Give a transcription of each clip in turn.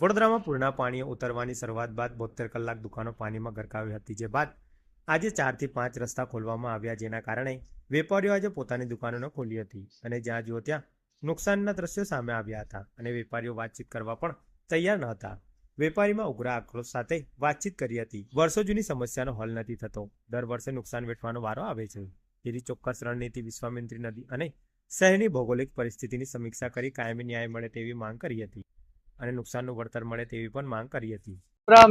વડોદરામાં પૂરના પાણીએ ઉતરવાની શરૂઆત બાદ બોતેર કલાક દુકાનો પાણીમાં ગરકાવી હતી, જે બાદ આજે ચારથી પાંચ રસ્તા ખોલવામાં આવ્યા, જેના કારણે વેપારીઓ આજે પોતાની દુકાનો ખોલી હતી અને જ્યાં જુઓ ત્યાં નુકસાનના દ્રશ્યો સામે આવ્યા હતા અને વેપારીઓ વાતચીત કરવા પણ તૈયાર ન હતા. વેપારીમાં ઉગ્ર આક્રોશ સાથે વાતચીત કરી હતી. વર્ષો જૂની સમસ્યાનો હલ નથી થતો. દર વર્ષે નુકસાન વેઠવાનો વારો આવે છે. તેની ચોક્કસ રણનીતિ વિશ્વામિત્રી નદી અને શહેરની ભૌગોલિક પરિસ્થિતિની સમીક્ષા કરી કાયમી ન્યાય મળે તેવી માંગ કરી હતી. અને નુકસાનનું વળતર મળે તેવી પણ માંગ કરી હતી.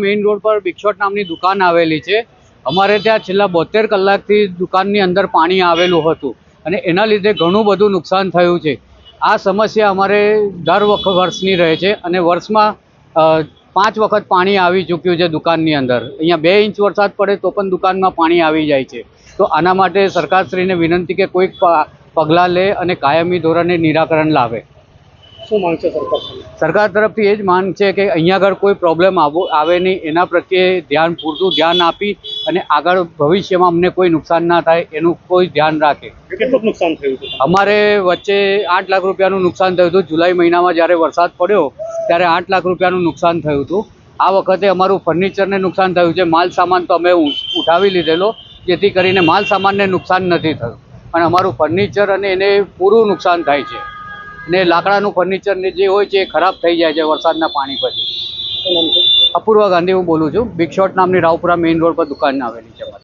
મેઇન રોડ પર બિગશોટ નામની દુકાન આવેલી છે. અમારે ત્યાં છેલ્લા બોતેર કલાકથી દુકાનની અંદર પાણી આવેલું હતું અને એના લીધે ઘણું બધું નુકસાન થયું છે. આ સમસ્યા અમારે દર વખત વર્ષની રહે છે અને વર્ષમાં પાંચ વખત પાણી આવી ચૂક્યું છે દુકાનની અંદર. અહીંયા બે ઇંચ વરસાદ પડે તો પણ દુકાનમાં પાણી આવી જાય છે. તો આના માટે સરકારશ્રીને વિનંતી કે કોઈક પગલાં લે અને કાયમી ધોરણે નિરાકરણ લાવે. શું માંગ છે સરકાર? સરકાર તરફથી એ જ માંગ છે કે અહીંયા આગળ કોઈ પ્રોબ્લેમ આવો આવે નહીં. એના પ્રત્યે ધ્યાન પૂરતું ધ્યાન આપી અને આગળ ભવિષ્યમાં અમને કોઈ નુકસાન ના થાય એનું કોઈ ધ્યાન રાખે. કેટલું નુકસાન થયું અમારે વચ્ચે આઠ લાખ રૂપિયાનું નુકસાન થયું હતું. જુલાઈ મહિનામાં જ્યારે વરસાદ પડ્યો ત્યારે આઠ લાખ રૂપિયાનું નુકસાન થયું હતું. આ વખતે અમારું ફર્નિચરને નુકસાન થયું છે. માલ સામાન તો અમે ઉઠાવી લીધેલો જેથી કરીને માલ સામાનને નુકસાન નથી થયું. પણ અમારું ફર્નિચર અને એને પૂરું નુકસાન થાય છે. ને લાકડાનું ફર્નિચર ને જે હોય છે એ ખરાબ થઈ જાય છે વરસાદના પાણી પછી અપૂર્વા ગાંધી હું બોલું છું. બિગ શોટ નામની રાવપુરા મેઇન રોડ પર દુકાન આવેલી છે